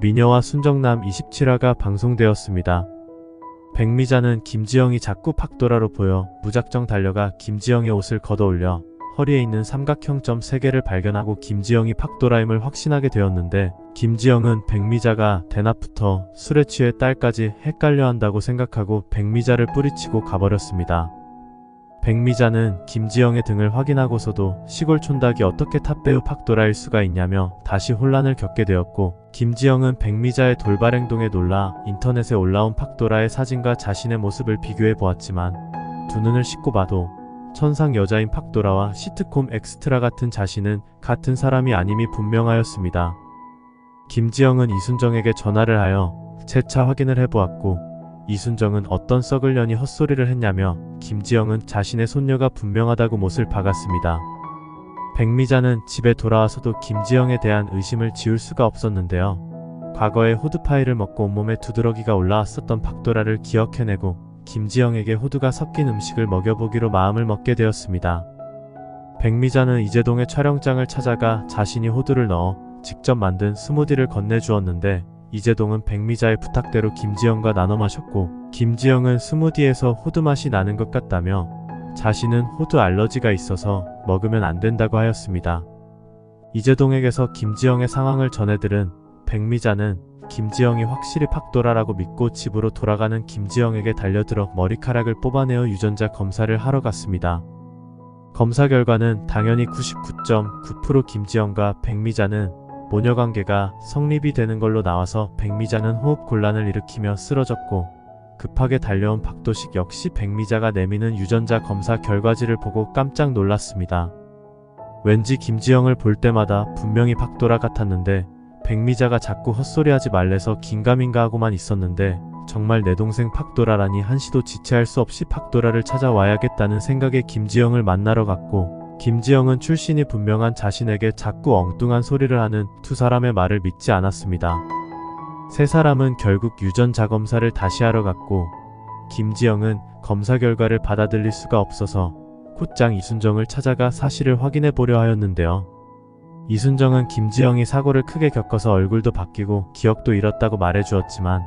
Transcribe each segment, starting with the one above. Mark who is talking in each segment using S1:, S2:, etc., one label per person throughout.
S1: 미녀와 순정남 27화가 방송되었습니다. 백미자는 김지영이 자꾸 팍도라로 보여 무작정 달려가 김지영의 옷을 걷어올려 허리에 있는 삼각형 점 3개를 발견하고 김지영이 팍도라임을 확신하게 되었는데 김지영은 백미자가 대낮부터 술에 취해 딸까지 헷갈려 한다고 생각하고 백미자를 뿌리치고 가버렸습니다. 백미자는 김지영의 등을 확인하고서도 시골 촌닭이 어떻게 탑배우 팍도라일 수가 있냐며 다시 혼란을 겪게 되었고 김지영은 백미자의 돌발 행동에 놀라 인터넷에 올라온 팍도라의 사진과 자신의 모습을 비교해 보았지만 두 눈을 씻고 봐도 천상 여자인 팍도라와 시트콤 엑스트라 같은 자신은 같은 사람이 아님이 분명하였습니다. 김지영은 이순정에게 전화를 하여 재차 확인을 해보았고 이순정은 어떤 썩을 년이 헛소리를 했냐며 김지영은 자신의 손녀가 분명하다고 못을 박았습니다. 백미자는 집에 돌아와서도 김지영에 대한 의심을 지울 수가 없었는데요. 과거에 호두 파이를 먹고 온몸에 두드러기가 올라왔었던 박도라를 기억해내고 김지영에게 호두가 섞인 음식을 먹여보기로 마음을 먹게 되었습니다. 백미자는 이재동의 촬영장을 찾아가 자신이 호두를 넣어 직접 만든 스무디를 건네주었는데 이재동은 백미자의 부탁대로 김지영과 나눠 마셨고 김지영은 스무디에서 호두 맛이 나는 것 같다며 자신은 호두 알러지가 있어서 먹으면 안 된다고 하였습니다. 이재동에게서 김지영의 상황을 전해들은 백미자는 김지영이 확실히 팍도라라고 믿고 집으로 돌아가는 김지영에게 달려들어 머리카락을 뽑아내어 유전자 검사를 하러 갔습니다. 검사 결과는 당연히 99.9% 김지영과 백미자는 모녀 관계가 성립이 되는 걸로 나와서 백미자는 호흡 곤란을 일으키며 쓰러졌고 급하게 달려온 박도식 역시 백미자가 내미는 유전자 검사 결과지를 보고 깜짝 놀랐습니다. 왠지 김지영을 볼 때마다 분명히 박도라 같았는데 백미자가 자꾸 헛소리하지 말래서 긴가민가 하고만 있었는데 정말 내 동생 팍도라라니 한시도 지체할 수 없이 팍도라를 찾아와야겠다는 생각에 김지영을 만나러 갔고 김지영은 출신이 분명한 자신에게 자꾸 엉뚱한 소리를 하는 두 사람의 말을 믿지 않았습니다. 세 사람은 결국 유전자 검사를 다시 하러 갔고 김지영은 검사 결과를 받아들일 수가 없어서 곧장 이순정을 찾아가 사실을 확인해 보려 하였는데요. 이순정은 김지영이 사고를 크게 겪어서 얼굴도 바뀌고 기억도 잃었다고 말해 주었지만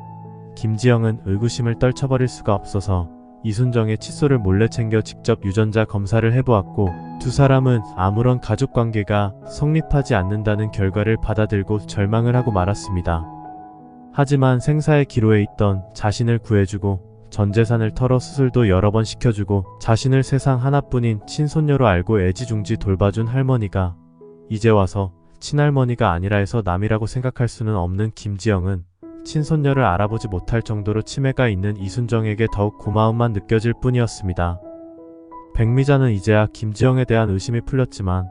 S1: 김지영은 의구심을 떨쳐버릴 수가 없어서 이순정의 칫솔을 몰래 챙겨 직접 유전자 검사를 해보았고 두 사람은 아무런 가족 관계가 성립하지 않는다는 결과를 받아들고 절망을 하고 말았습니다. 하지만 생사의 기로에 있던 자신을 구해주고 전 재산을 털어 수술도 여러 번 시켜주고 자신을 세상 하나뿐인 친손녀로 알고 애지중지 돌봐준 할머니가 이제 와서 친할머니가 아니라 해서 남이라고 생각할 수는 없는 김지영은 친손녀를 알아보지 못할 정도로 치매가 있는 이순정에게 더욱 고마움만 느껴질 뿐이었습니다. 백미자는 이제야 김지영에 대한 의심이 풀렸지만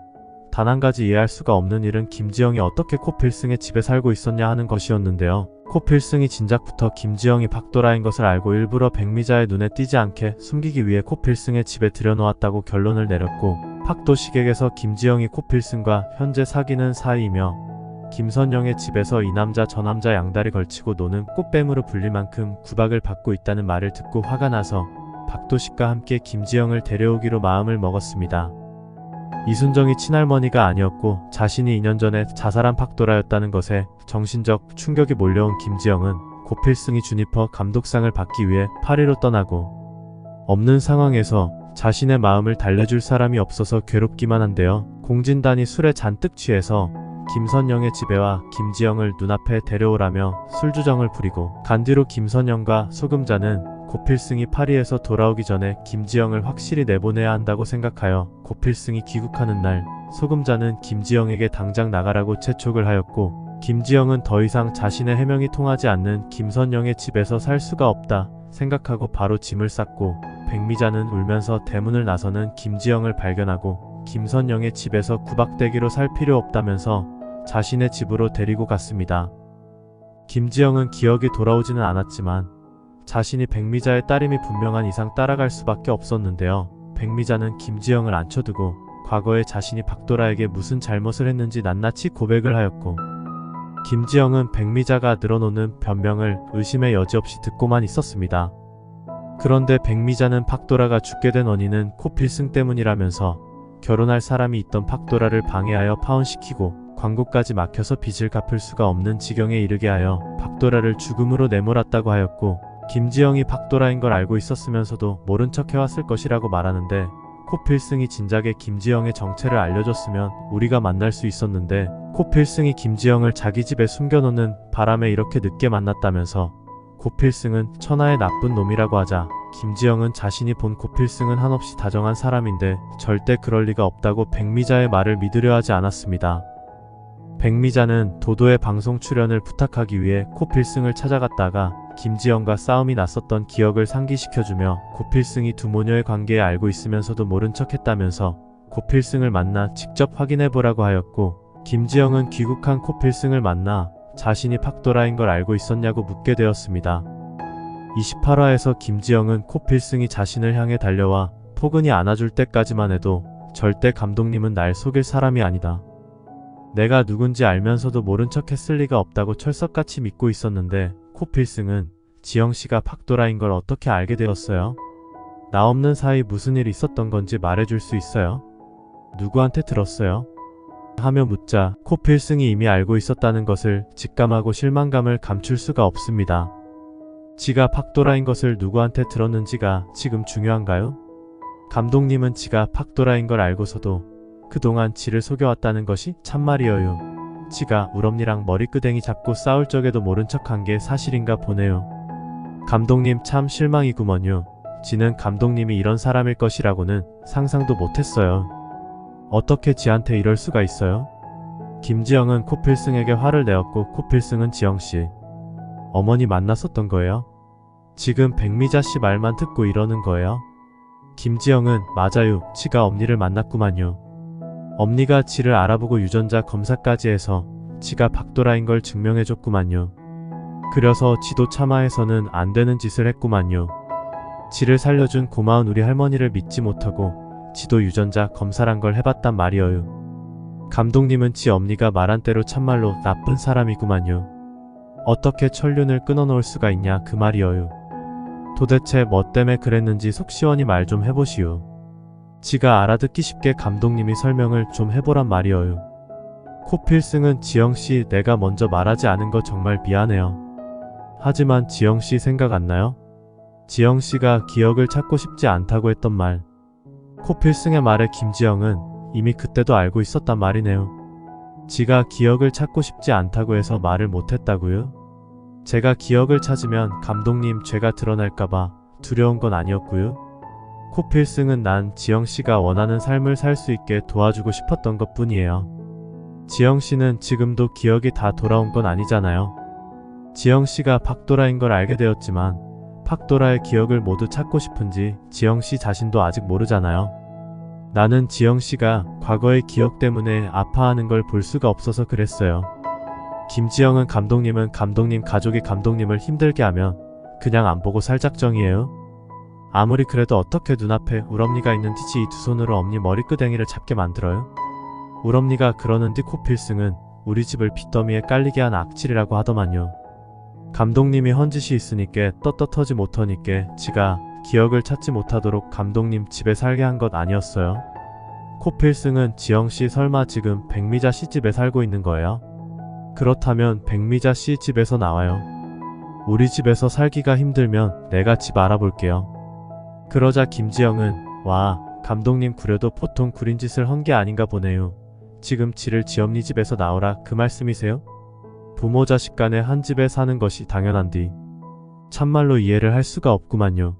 S1: 단 한 가지 이해할 수가 없는 일은 김지영이 어떻게 코필승의 집에 살고 있었냐 하는 것이었는데요. 코필승이 진작부터 김지영이 박도라인 것을 알고 일부러 백미자의 눈에 띄지 않게 숨기기 위해 코필승의 집에 들여놓았다고 결론을 내렸고 박도식에게서 김지영이 코필승과 현재 사귀는 사이이며 김선영의 집에서 이 남자 저 남자 양다리 걸치고 노는 꽃뱀으로 불릴 만큼 구박을 받고 있다는 말을 듣고 화가 나서 박도식과 함께 김지영을 데려오기로 마음을 먹었습니다. 이순정이 친할머니가 아니었고 자신이 2년 전에 자살한 팍도라였다는 것에 정신적 충격이 몰려온 김지영은 고필승이 주니퍼 감독상을 받기 위해 파리로 떠나고 없는 상황에서 자신의 마음을 달래줄 사람이 없어서 괴롭기만 한데요. 공진단이 술에 잔뜩 취해서 김선영의 집에 와 김지영을 눈앞에 데려오라며 술주정을 부리고 간 뒤로 김선영과 소금자는 고필승이 파리에서 돌아오기 전에 김지영을 확실히 내보내야 한다고 생각하여 고필승이 귀국하는 날 소금자는 김지영에게 당장 나가라고 재촉을 하였고 김지영은 더 이상 자신의 해명이 통하지 않는 김선영의 집에서 살 수가 없다 생각하고 바로 짐을 쌌고 백미자는 울면서 대문을 나서는 김지영을 발견하고 김선영의 집에서 구박대기로 살 필요 없다면서 자신의 집으로 데리고 갔습니다. 김지영은 기억이 돌아오지는 않았지만 자신이 백미자의 딸임이 분명한 이상 따라갈 수밖에 없었는데요. 백미자는 김지영을 앉혀두고 과거에 자신이 박도라에게 무슨 잘못을 했는지 낱낱이 고백을 하였고 김지영은 백미자가 늘어놓는 변명을 의심의 여지 없이 듣고만 있었습니다. 그런데 백미자는 팍도라가 죽게 된 원인은 코필승 때문이라면서 결혼할 사람이 있던 팍도라를 방해하여 파혼시키고 광고까지 막혀서 빚을 갚을 수가 없는 지경에 이르게 하여 박도라를 죽음으로 내몰았다고 하였고 김지영이 박도라인 걸 알고 있었으면서도 모른 척 해왔을 것이라고 말하는데 코필승이 진작에 김지영의 정체를 알려줬으면 우리가 만날 수 있었는데 코필승이 김지영을 자기 집에 숨겨놓는 바람에 이렇게 늦게 만났다면서 코필승은 천하의 나쁜 놈이라고 하자 김지영은 자신이 본 코필승은 한없이 다정한 사람인데 절대 그럴 리가 없다고 백미자의 말을 믿으려 하지 않았습니다. 백미자는 도도의 방송 출연을 부탁하기 위해 코필승을 찾아갔다가 김지영과 싸움이 났었던 기억을 상기시켜주며 고필승이 두 모녀의 관계에 알고 있으면서도 모른 척 했다면서 고필승을 만나 직접 확인해보라고 하였고 김지영은 귀국한 코필승을 만나 자신이 팍도라인 걸 알고 있었냐고 묻게 되었습니다. 28화에서 김지영은 코필승이 자신을 향해 달려와 포근히 안아줄 때까지만 해도 절대 감독님은 날 속일 사람이 아니다. 내가 누군지 알면서도 모른 척 했을 리가 없다고 철석같이 믿고 있었는데 코필승은 지영씨가 팍도라인 걸 어떻게 알게 되었어요? 나 없는 사이 무슨 일 있었던 건지 말해줄 수 있어요? 누구한테 들었어요? 하며 묻자 코필승이 이미 알고 있었다는 것을 직감하고 실망감을 감출 수가 없습니다. 지가 팍도라인 것을 누구한테 들었는지가 지금 중요한가요? 감독님은 지가 팍도라인 걸 알고서도 그동안 지를 속여왔다는 것이 참말이어요. 지가 우럼니랑 머리끄댕이 잡고 싸울 적에도 모른 척한 게 사실인가 보네요. 감독님 참 실망이구먼요. 지는 감독님이 이런 사람일 것이라고는 상상도 못했어요. 어떻게 지한테 이럴 수가 있어요? 김지영은 코필승에게 화를 내었고 코필승은 지영씨. 어머니 만났었던 거예요? 지금 백미자 씨 말만 듣고 이러는 거예요? 김지영은 맞아요. 지가 엄니를 만났구만요. 엄니가 지를 알아보고 유전자 검사까지 해서 지가 박도라인 걸 증명해줬구만요. 그려서 지도 참아해서는 안 되는 짓을 했구만요. 지를 살려준 고마운 우리 할머니를 믿지 못하고 지도 유전자 검사란 걸 해봤단 말이어요. 감독님은 지 엄니가 말한 대로 참말로 나쁜 사람이구만요. 어떻게 천륜을 끊어놓을 수가 있냐 그 말이어요. 도대체 뭐 때문에 그랬는지 속 시원히 말 좀 해보시오. 지가 알아듣기 쉽게 감독님이 설명을 좀 해보란 말이어요. 코필승은 지영씨 내가 먼저 말하지 않은 거 정말 미안해요. 하지만 지영씨 생각 안 나요? 지영씨가 기억을 찾고 싶지 않다고 했던 말. 코필승의 말에 김지영은 이미 그때도 알고 있었단 말이네요. 지가 기억을 찾고 싶지 않다고 해서 말을 못했다고요? 제가 기억을 찾으면 감독님 죄가 드러날까봐 두려운 건 아니었고요. 코필승은 난 지영씨가 원하는 삶을 살 수 있게 도와주고 싶었던 것 뿐이에요. 지영씨는 지금도 기억이 다 돌아온 건 아니잖아요. 지영씨가 박도라인 걸 알게 되었지만 박도라의 기억을 모두 찾고 싶은지 지영씨 자신도 아직 모르잖아요. 나는 지영씨가 과거의 기억 때문에 아파하는 걸 볼 수가 없어서 그랬어요. 김지영은 감독님은 감독님 가족이 감독님을 힘들게 하면 그냥 안 보고 살 작정이에요. 아무리 그래도 어떻게 눈앞에 우럼니가 있는 뒤지 이 두 손으로 엄니 머리끄댕이를 잡게 만들어요? 우럼니가 그러는 뒤 코필승은 우리 집을 빚더미에 깔리게 한 악질이라고 하더만요. 감독님이 헌짓이 있으니께 떳떳하지 못하니께 지가 기억을 찾지 못하도록 감독님 집에 살게 한 것 아니었어요. 코필승은 지영씨 설마 지금 백미자 씨 집에 살고 있는 거예요? 그렇다면 백미자 씨 집에서 나와요. 우리 집에서 살기가 힘들면 내가 집 알아볼게요. 그러자 김지영은 와 감독님 구려도 보통 구린 짓을 한 게 아닌가 보네요. 지금 지를 지엄니 집에서 나오라 그 말씀이세요? 부모 자식 간에 한 집에 사는 것이 당연한디 참말로 이해를 할 수가 없구만요.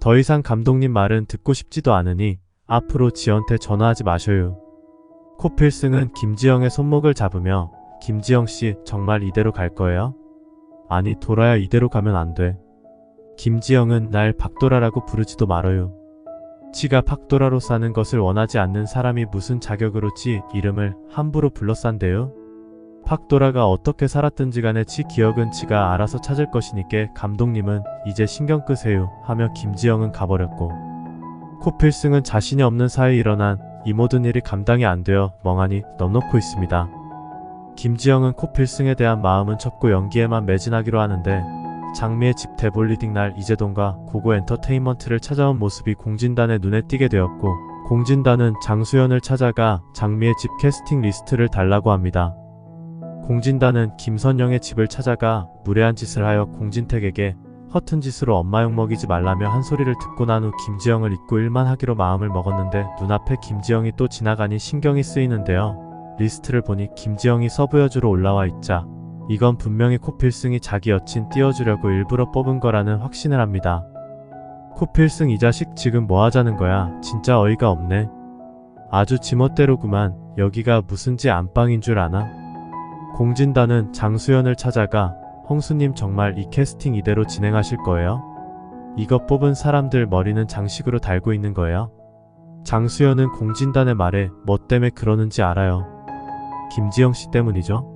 S1: 더 이상 감독님 말은 듣고 싶지도 않으니 앞으로 지연한테 전화하지 마셔요. 코필승은 김지영의 손목을 잡으며 김지영 씨 정말 이대로 갈 거예요? 아니 돌아야 이대로 가면 안 돼. 김지영은 날 박도라라고 부르지도 말어요. 지가 박도라로 사는 것을 원하지 않는 사람이 무슨 자격으로 지 이름을 함부로 불러싼대요? 박도라가 어떻게 살았든지 간에 지 기억은 지가 알아서 찾을 것이니께 감독님은 이제 신경 끄세요 하며 김지영은 가버렸고 코필승은 자신이 없는 사이에 일어난 이 모든 일이 감당이 안 되어 멍하니 넋놓고 있습니다. 김지영은 코필승에 대한 마음은 첩고 연기에만 매진하기로 하는데 장미의 집 대볼리딩 날 이재동과 고고 엔터테인먼트를 찾아온 모습이 공진단의 눈에 띄게 되었고 공진단은 장수연을 찾아가 장미의 집 캐스팅 리스트를 달라고 합니다. 공진단은 김선영의 집을 찾아가 무례한 짓을 하여 공진택에게 허튼 짓으로 엄마 욕 먹이지 말라며 한 소리를 듣고 난 후 김지영을 잊고 일만 하기로 마음을 먹었는데 눈앞에 김지영이 또 지나가니 신경이 쓰이는데요. 리스트를 보니 김지영이 서부여주로 올라와 있자 이건 분명히 코필승이 자기 여친 띄워주려고 일부러 뽑은 거라는 확신을 합니다. 코필승 이 자식 지금 뭐 하자는 거야? 진짜 어이가 없네. 아주 지멋대로구만. 여기가 무슨지 안방인 줄 아나? 공진단은 장수연을 찾아가 홍수님 정말 이 캐스팅 이대로 진행하실 거예요? 이거 뽑은 사람들 머리는 장식으로 달고 있는 거예요? 장수연은 공진단의 말에 뭐 때문에 그러는지 알아요. 김지영 씨 때문이죠.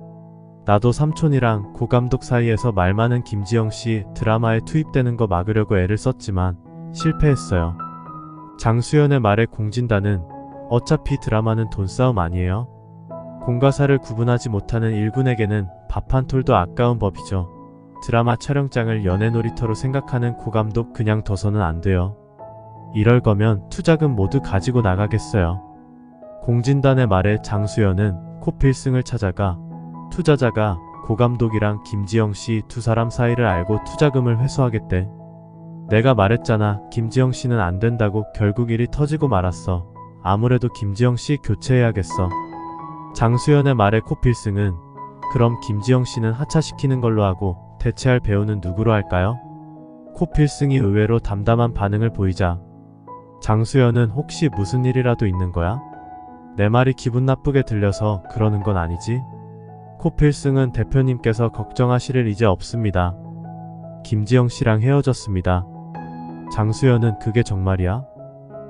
S1: 나도 삼촌이랑 고 감독 사이에서 말 많은 김지영 씨 드라마에 투입되는 거 막으려고 애를 썼지만 실패했어요. 장수연의 말에 공진단은 어차피 드라마는 돈싸움 아니에요? 공과사를 구분하지 못하는 일군에게는 밥 한 톨도 아까운 법이죠. 드라마 촬영장을 연애 놀이터로 생각하는 고 감독 그냥 둬서는 안 돼요. 이럴 거면 투자금 모두 가지고 나가겠어요. 공진단의 말에 장수연은 코필승을 찾아가 투자자가 고 감독이랑 김지영 씨 두 사람 사이를 알고 투자금을 회수하겠대. 내가 말했잖아. 김지영 씨는 안 된다고 결국 일이 터지고 말았어. 아무래도 김지영 씨 교체해야겠어. 장수연의 말에 코필승은 그럼 김지영 씨는 하차시키는 걸로 하고 대체할 배우는 누구로 할까요? 코필승이 의외로 담담한 반응을 보이자 장수연은 혹시 무슨 일이라도 있는 거야? 내 말이 기분 나쁘게 들려서 그러는 건 아니지? 코필승은 대표님께서 걱정하실 일 이제 없습니다. 김지영 씨랑 헤어졌습니다. 장수연은 그게 정말이야?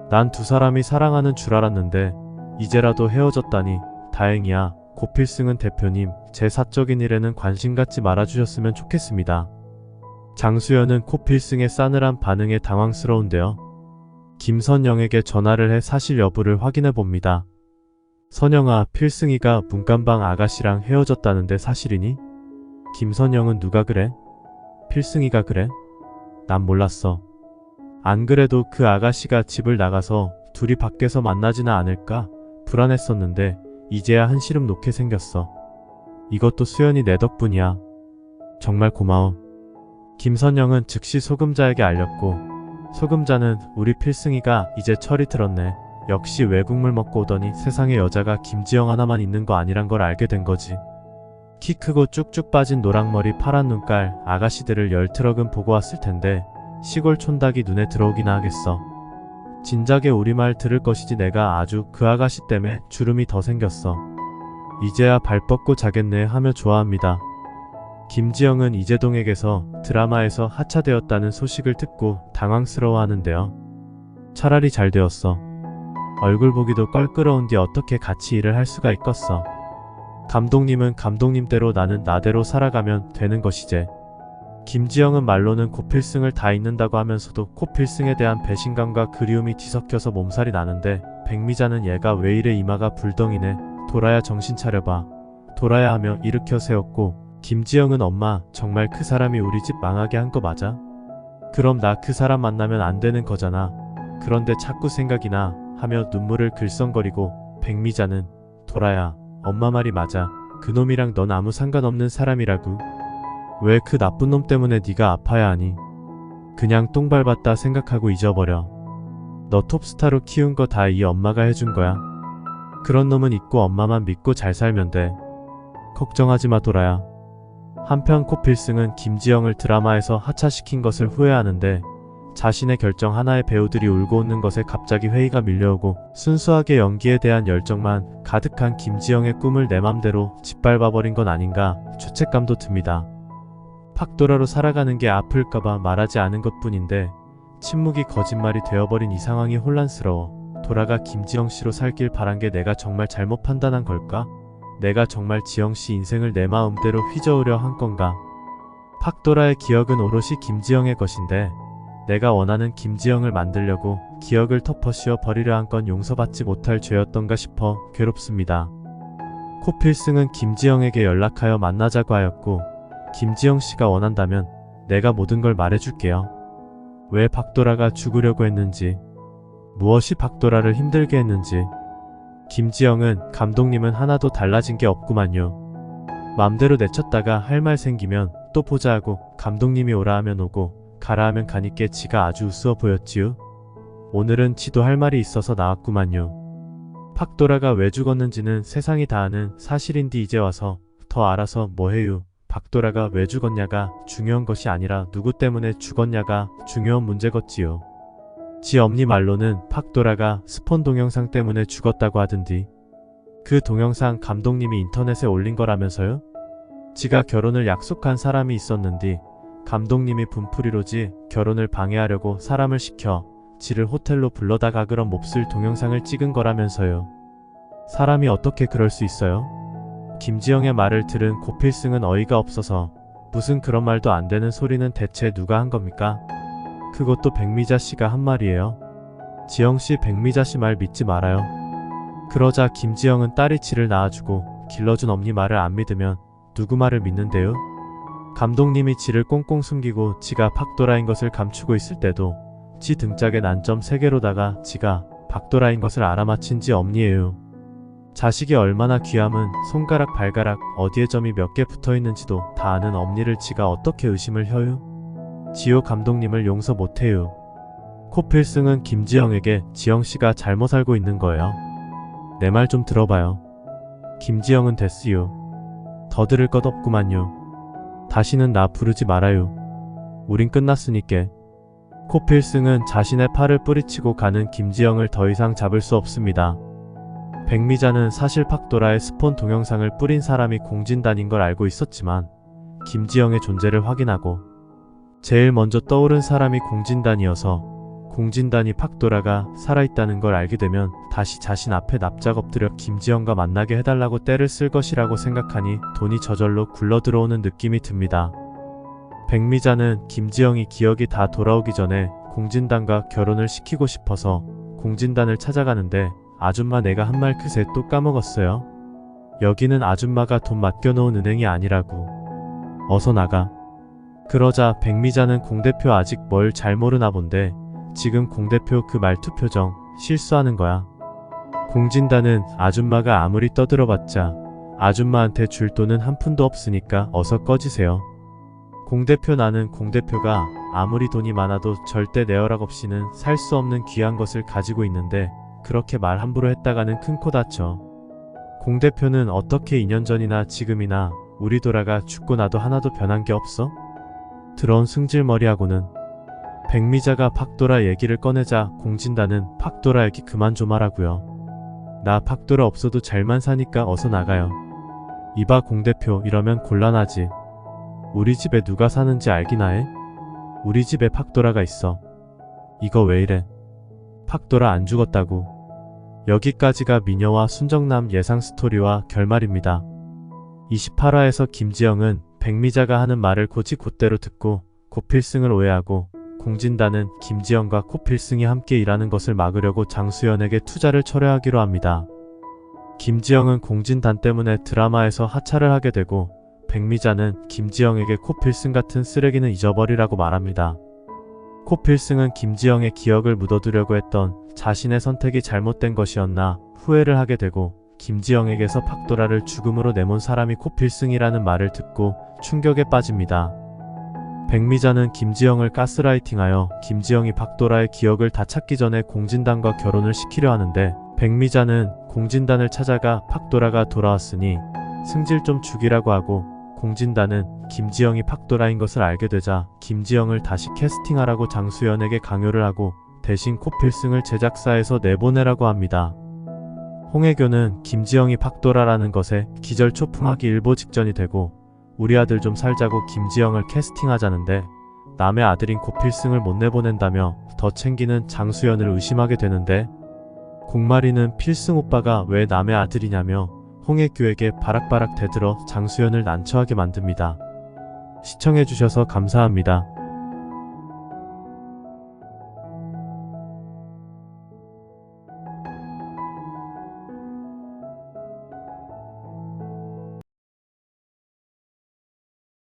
S1: 난 두 사람이 사랑하는 줄 알았는데 이제라도 헤어졌다니 다행이야. 고필승은 대표님, 제 사적인 일에는 관심 갖지 말아주셨으면 좋겠습니다. 장수연은 코필승의 싸늘한 반응에 당황스러운데요. 김선영에게 전화를 해 사실 여부를 확인해 봅니다. 선영아, 필승이가 문간방 아가씨랑 헤어졌다는데 사실이니? 김선영은 누가 그래? 필승이가 그래? 난 몰랐어. 안 그래도 그 아가씨가 집을 나가서 둘이 밖에서 만나지는 않을까 불안했었는데 이제야 한시름 놓게 생겼어. 이것도 수연이 내 덕분이야. 정말 고마워. 김선영은 즉시 소금자에게 알렸고 소금자는 우리 필승이가 이제 철이 들었네. 역시 외국물 먹고 오더니 세상에 여자가 김지영 하나만 있는 거 아니란 걸 알게 된 거지. 키 크고 쭉쭉 빠진 노랑머리 파란 눈깔 아가씨들을 열 트럭은 보고 왔을 텐데 시골 촌닭이 눈에 들어오기나 하겠어. 진작에 우리 말 들을 것이지 내가 아주 그 아가씨 때문에 주름이 더 생겼어. 이제야 발 뻗고 자겠네 하며 좋아합니다. 김지영은 이재동에게서 드라마에서 하차되었다는 소식을 듣고 당황스러워 하는데요. 차라리 잘 되었어. 얼굴 보기도 껄끄러운 뒤 어떻게 같이 일을 할 수가 있겠어. 감독님은 감독님대로 나는 나대로 살아가면 되는 것이제. 김지영은 말로는 코필승을 다 잊는다고 하면서도 코필승에 대한 배신감과 그리움이 뒤섞여서 몸살이 나는데 백미자는 얘가 왜 이래 이마가 불덩이네 돌아야 정신 차려봐 돌아야 하며 일으켜 세웠고 김지영은 엄마 정말 그 사람이 우리 집 망하게 한 거 맞아? 그럼 나 그 사람 만나면 안 되는 거잖아 그런데 자꾸 생각이 나 하며 눈물을 글썽거리고 백미자는 돌아야 엄마 말이 맞아 그놈이랑 넌 아무 상관없는 사람이라고 왜 그 나쁜 놈 때문에 네가 아파야 하니? 그냥 똥 밟았다 생각하고 잊어버려. 너 톱스타로 키운 거 다 이 엄마가 해준 거야. 그런 놈은 있고 엄마만 믿고 잘 살면 돼. 걱정하지 마 도라야. 한편 코필승은 김지영을 드라마에서 하차시킨 것을 후회하는데 자신의 결정 하나에 배우들이 울고 웃는 것에 갑자기 회의가 밀려오고 순수하게 연기에 대한 열정만 가득한 김지영의 꿈을 내 맘대로 짓밟아버린 건 아닌가 죄책감도 듭니다. 팍도라로 살아가는 게 아플까봐 말하지 않은 것 뿐인데 침묵이 거짓말이 되어버린 이 상황이 혼란스러워. 돌아가 김지영 씨로 살길 바란 게 내가 정말 잘못 판단한 걸까? 내가 정말 지영 씨 인생을 내 마음대로 휘저으려 한 건가? 팍도라의 기억은 오롯이 김지영의 것인데 내가 원하는 김지영을 만들려고 기억을 덮어씌워 버리려 한 건 용서받지 못할 죄였던가 싶어 괴롭습니다. 코필승은 김지영에게 연락하여 만나자고 하였고 김지영 씨가 원한다면 내가 모든 걸 말해줄게요. 왜 박도라가 죽으려고 했는지, 무엇이 박도라를 힘들게 했는지. 김지영은 감독님은 하나도 달라진 게 없구만요. 맘대로 내쳤다가 할 말 생기면 또 보자 하고 감독님이 오라 하면 오고 가라 하면 가니께 지가 아주 우스워 보였지요. 오늘은 지도 할 말이 있어서 나왔구만요. 박도라가 왜 죽었는지는 세상이 다 아는 사실인디 이제 와서 더 알아서 뭐해요. 박도라가 왜 죽었냐가 중요한 것이 아니라 누구 때문에 죽었냐가 중요한 문제겠지요. 지 엄니 말로는 박도라가 스폰 동영상 때문에 죽었다고 하던디. 그 동영상 감독님이 인터넷에 올린 거라면서요? 지가 결혼을 약속한 사람이 있었는디 감독님이 분풀이로지 결혼을 방해하려고 사람을 시켜 지를 호텔로 불러다가 그런 몹쓸 동영상을 찍은 거라면서요. 사람이 어떻게 그럴 수 있어요? 김지영의 말을 들은 고필승은 어이가 없어서 무슨 그런 말도 안 되는 소리는 대체 누가 한 겁니까? 그것도 백미자 씨가 한 말이에요. 지영 씨 백미자 씨 말 믿지 말아요. 그러자 김지영은 딸이 지를 낳아주고 길러준 엄니 말을 안 믿으면 누구 말을 믿는데요? 감독님이 지를 꽁꽁 숨기고 지가 박도라인 것을 감추고 있을 때도 지 등짝에 난점 3개로다가 지가 박도라인 것을 알아맞힌 지 엄니예요. 자식이 얼마나 귀함은 손가락 발가락 어디에 점이 몇 개 붙어 있는지도 다 아는 엄니를 지가 어떻게 의심을 혀요? 지호 감독님을 용서 못해요. 코필승은 김지영에게 지영씨가 잘못 알고 있는 거예요. 내 말 좀 들어봐요. 김지영은 됐어요. 더 들을 것 없구만요. 다시는 나 부르지 말아요. 우린 끝났으니께. 코필승은 자신의 팔을 뿌리치고 가는 김지영을 더 이상 잡을 수 없습니다. 백미자는 사실 팍도라의 스폰 동영상을 뿌린 사람이 공진단인 걸 알고 있었지만 김지영의 존재를 확인하고 제일 먼저 떠오른 사람이 공진단이어서 공진단이 팍도라가 살아있다는 걸 알게 되면 다시 자신 앞에 납작 엎드려 김지영과 만나게 해달라고 때를 쓸 것이라고 생각하니 돈이 저절로 굴러 들어오는 느낌이 듭니다. 백미자는 김지영이 기억이 다 돌아오기 전에 공진단과 결혼을 시키고 싶어서 공진단을 찾아가는데 아줌마 내가 한 말 그새 또 까먹었어요. 여기는 아줌마가 돈 맡겨놓은 은행이 아니라고. 어서 나가. 그러자 백미자는 공대표 아직 뭘 잘 모르나 본데 지금 공대표 그 말투 표정 실수하는 거야. 공진단은 아줌마가 아무리 떠들어봤자 아줌마한테 줄 돈은 한 푼도 없으니까 어서 꺼지세요. 공대표 나는 공대표가 아무리 돈이 많아도 절대 내 허락 없이는 살 수 없는 귀한 것을 가지고 있는데 그렇게 말 함부로 했다가는 큰 코 다쳐. 공 대표는 어떻게 2년 전이나 지금이나 우리 돌아가 죽고 나도 하나도 변한 게 없어? 들어온 승질머리하고는 백미자가 팍도라 얘기를 꺼내자 공진다는 팍도라 얘기 그만 좀 하라고요. 나 팍도라 없어도 잘만 사니까 어서 나가요. 이봐 공 대표 이러면 곤란하지. 우리 집에 누가 사는지 알기나 해? 우리 집에 팍도라가 있어. 이거 왜 이래? 팍도라 안 죽었다고. 여기까지가 미녀와 순정남 예상 스토리와 결말입니다. 28화에서 김지영은 백미자가 하는 말을 고지 곧대로 듣고 고필승을 오해하고 공진단은 김지영과 코필승이 함께 일하는 것을 막으려고 장수연에게 투자를 철회하기로 합니다. 김지영은 공진단 때문에 드라마에서 하차를 하게 되고 백미자는 김지영에게 코필승 같은 쓰레기는 잊어버리라고 말합니다. 코필승은 김지영의 기억을 묻어두려고 했던 자신의 선택이 잘못된 것이었나 후회를 하게 되고 김지영에게서 팍도라를 죽음으로 내몬 사람이 코필승이라는 말을 듣고 충격에 빠집니다. 백미자는 김지영을 가스라이팅하여 김지영이 박도라의 기억을 다 찾기 전에 공진단과 결혼을 시키려 하는데 백미자는 공진단을 찾아가 팍도라가 돌아왔으니 승질 좀 죽이라고 하고 공진단은 김지영이 팍도라인 것을 알게 되자 김지영을 다시 캐스팅하라고 장수연에게 강요를 하고 대신 코필승을 제작사에서 내보내라고 합니다. 홍혜교는 김지영이 팍도라라는 것에 기절초풍하기 일보 직전이 되고 우리 아들 좀 살자고 김지영을 캐스팅하자는데 남의 아들인 고필승을 못 내보낸다며 더 챙기는 장수연을 의심하게 되는데 공마리는 필승 오빠가 왜 남의 아들이냐며 홍혜교에게 바락바락 대들어 장수연을 난처하게 만듭니다. 시청해주셔서 감사합니다.